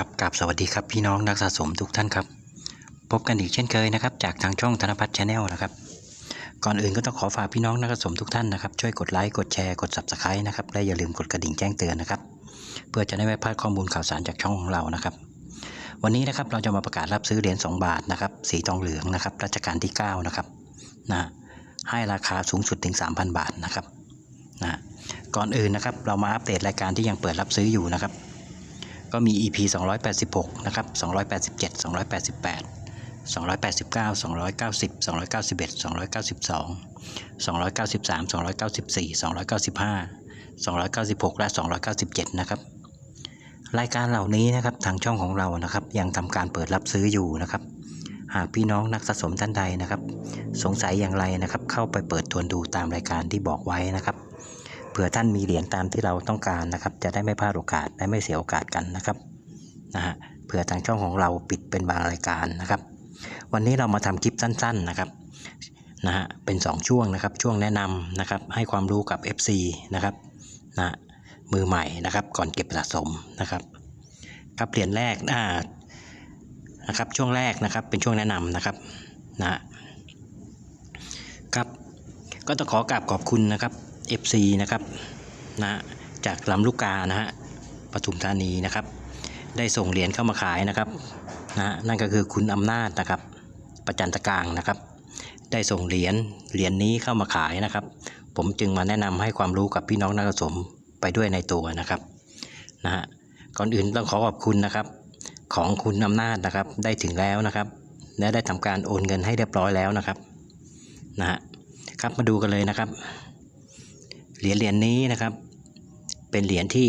ครับกับสวัสดีครับพี่น้องนักสะสมทุกท่านครับ พบกันอีกเช่นเคยนะครับ จากทางช่องธนพัฒน์ชาแนลนะครับ ก่อนอื่นก็ต้องขอฝากพี่น้องนักสะสมทุกท่านนะครับ ช่วยกดไลค์กดแชร์กด subscribe นะครับและอย่าลืมกดกระดิ่งแจ้งเตือนนะครับ เพื่อจะได้ไม่พลาดข้อมูลข่าวสารจากช่องของเรานะครับ วันนี้นะครับเราจะมาประกาศรับซื้อเหรียญ2บาทนะครับสีทองเหลืองนะครับรัชกาลที่9นะครับนะให้ราคาสูงสุดถึง 3,000 บาทนะครับนะก่อนอื่นนะครับเรามาอัปเดตรายการที่ยังเปิดรับซื้ออยู่นะครับ ก็มี EP 286 นะครับ 287 288 289 290 291 292 293 294 295 296 และ 297 นะครับ รายการเหล่านี้นะครับทางช่องของเรานะครับ ยังทำการเปิดรับซื้ออยู่นะครับ หากพี่น้องนักสะสมท่านใดนะครับ สงสัยอย่างไรนะครับ เข้าไปเปิดทวนดูตามรายการที่บอกไว้นะครับ เผื่อท่านมีเหรียญตามที่เราต้องการนะครับ จะได้ไม่พลาดโอกาสและไม่เสียโอกาสกันนะครับนะฮะเผื่อทางช่องของเราปิดเป็นบางรายการนะครับ วันนี้เรามาทำคลิปสั้น ๆนะครับนะฮะเป็น 2 ช่วงนะครับ ช่วงแนะนำนะครับ ให้ความรู้กับ FC นะครับนะมือใหม่นะครับ ก่อนเก็บสะสมนะครับ ครับเหรียญแรกอ่านะครับ ช่วงแรกนะครับ เป็นช่วงแนะนำนะครับนะครับก็ต้องขอกราบขอบคุณนะครับ FC นะครับนะจากลำลูกกานะฮะปทุมธานีนะครับ ได้ส่งเหรียญเข้ามาขายนะครับนะนั่นก็คือคุณอำนาจนะครับ ประจันตกลางนะครับ ได้ส่งเหรียญเหรียญนี้เข้ามาขายนะครับ ผมจึงมาแนะนำให้ความรู้กับพี่น้องนักสะสมไปด้วยในตัวนะครับนะฮะก่อนอื่นต้องขอขอบคุณนะครับของคุณอำนาจนะครับได้ถึงแล้วนะครับ และได้ทำการโอนเงินให้เรียบร้อยแล้วนะครับนะฮะครับมาดูกันเลยนะครับ เหรียญเหรียญนี้นะครับ เป็นเหรียญที่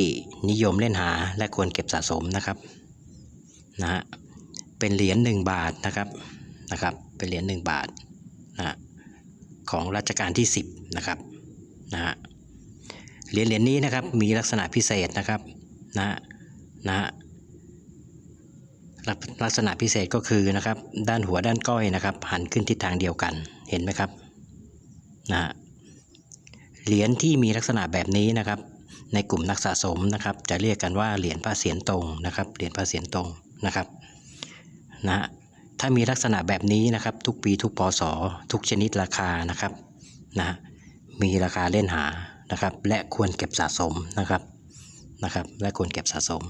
นิยมเล่นหาและควรเก็บสะสมนะครับนะฮะเป็นเหรียญ1บาทนะครับนะครับ เป็นเหรียญ1บาทนะฮะของรัชกาลที่ 10นะครับนะฮะเหรียญเหรียญนี้นะครับมีลักษณะพิเศษนะครับนะฮะนะฮะลักษณะพิเศษก็คือนะครับ ด้านหัวด้านก้อยนะครับ หันขึ้นทิศทางเดียวกันเห็นไหมครับนะฮะ เหรียญที่มีลักษณะแบบนี้นะครับ ในกลุ่มนักสะสมนะครับ จะเรียกกันว่าเหรียญพระเศียรตรงนะครับเหรียญพระเศียรตรงนะครับนะถ้ามีลักษณะแบบนี้นะครับ ทุกปีทุกพศทุกชนิดราคานะครับนะมีราคาเล่นหานะครับ และควรเก็บสะสมนะครับนะครับ และควรเก็บสะสม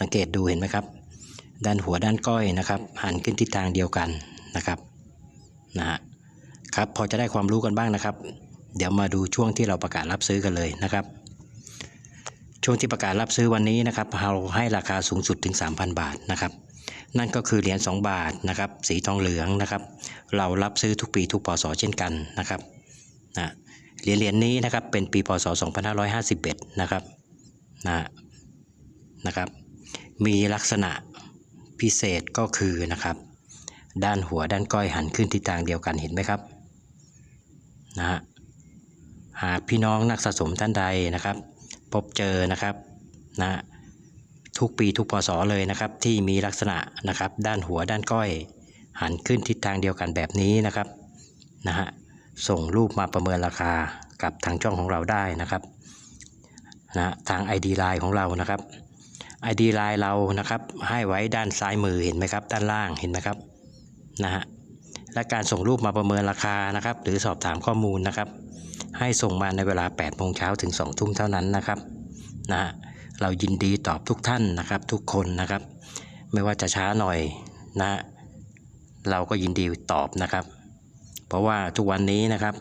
สังเกตดูเห็นไหมครับ ด้านหัวด้านก้อยนะครับ หันขึ้นทิศทางเดียวกันนะครับนะฮะครับพอจะได้ความรู้กันบ้างนะครับ เดี๋ยวมาดูช่วงที่เราประกาศรับซื้อกันเลยนะครับ ช่วงที่ประกาศรับซื้อวันนี้นะครับเราให้ราคาสูงสุดถึง 3,000 บาทนะครับ นั่นก็คือเหรียญ2บาทนะครับสีทองเหลืองนะครับ เรารับซื้อทุกปีทุกปศเช่นกันนะครับนะเหรียญเหรียญนี้นะครับเป็นปีพศ 2551 นะครับนะนะครับมีลักษณะพิเศษก็คือนะครับ ด้านหัวด้านก้อยหันขึ้นทิศทางเดียวกันเห็นไหมครับนะฮะ หากพี่น้องนักสะสมท่านใดนะครับ พบเจอนะครับนะทุกปีทุกพศเลยนะครับ ที่มีลักษณะนะครับ ด้านหัวด้านก้อย หันขึ้นทิศทางเดียวกันแบบนี้นะครับนะฮะส่งรูปมาประเมินราคากับทางช่องของเราได้นะครับนะทาง ID Line ของเรานะครับ ID Line เรานะครับ ให้ไว้ด้านซ้ายมือเห็นไหมครับ ด้านล่างเห็นไหมครับนะฮะ และการส่งรูปมาประเมินราคานะครับ หรือสอบถามข้อมูลนะครับ ให้ส่งมาในเวลา8โมงเช้าถึง2ทุ่มเท่านั้นนะครับนะฮะเรายินดีตอบทุกท่านนะครับ ทุกคนนะครับ ไม่ว่าจะช้าหน่อยนะฮะเราก็ยินดีตอบนะครับ เพราะว่าทุกวันนี้นะครับ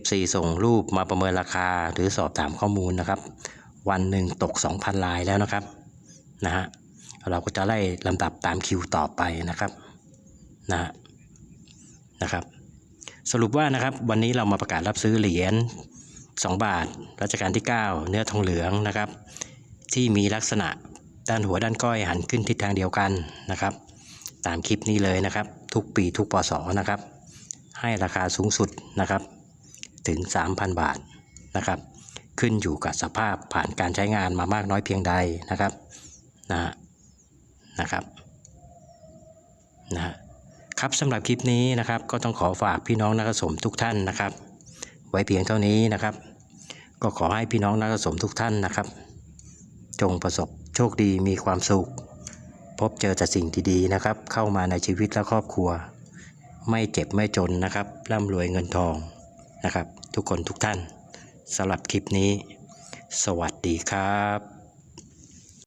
FC ส่งรูปมาประเมินราคาหรือสอบถามข้อมูลนะครับ วันหนึ่งตก 2,000 ลายแล้วนะครับนะฮะเราก็จะไล่ลำดับตามคิวต่อไปนะครับนะฮะ นะครับ สรุปว่านะครับวันนี้เรามาประกาศรับซื้อเหรียญ2 บาทรัชกาลที่ 9 เนื้อทองเหลืองนะครับ ที่มีลักษณะด้านหัวด้านก้อยหันขึ้นทิศทางเดียวกันนะครับ ตามคลิปนี้เลยนะครับ ทุกปีทุกปศนะครับ ให้ราคาสูงสุดนะครับ ถึง 3,000 บาทนะครับ ขึ้นอยู่กับสภาพผ่านการใช้งานมามากน้อยเพียงใดนะครับนะนะครับนะฮะ ครับสำหรับคลิปนี้นะครับก็ต้องขอฝากพี่น้องนักสะสมทุกท่านนะครับ ไว้เพียงเท่านี้นะครับ ก็ขอให้พี่น้องนักสะสมทุกท่านนะครับ จงประสบโชคดีมีความสุข พบเจอแต่สิ่งดีๆนะครับ เข้ามาในชีวิตและครอบครัว ไม่เจ็บไม่จนนะครับร่ำรวยเงินทองนะครับ ทุกคนทุกท่านสำหรับคลิปนี้ สวัสดีครับ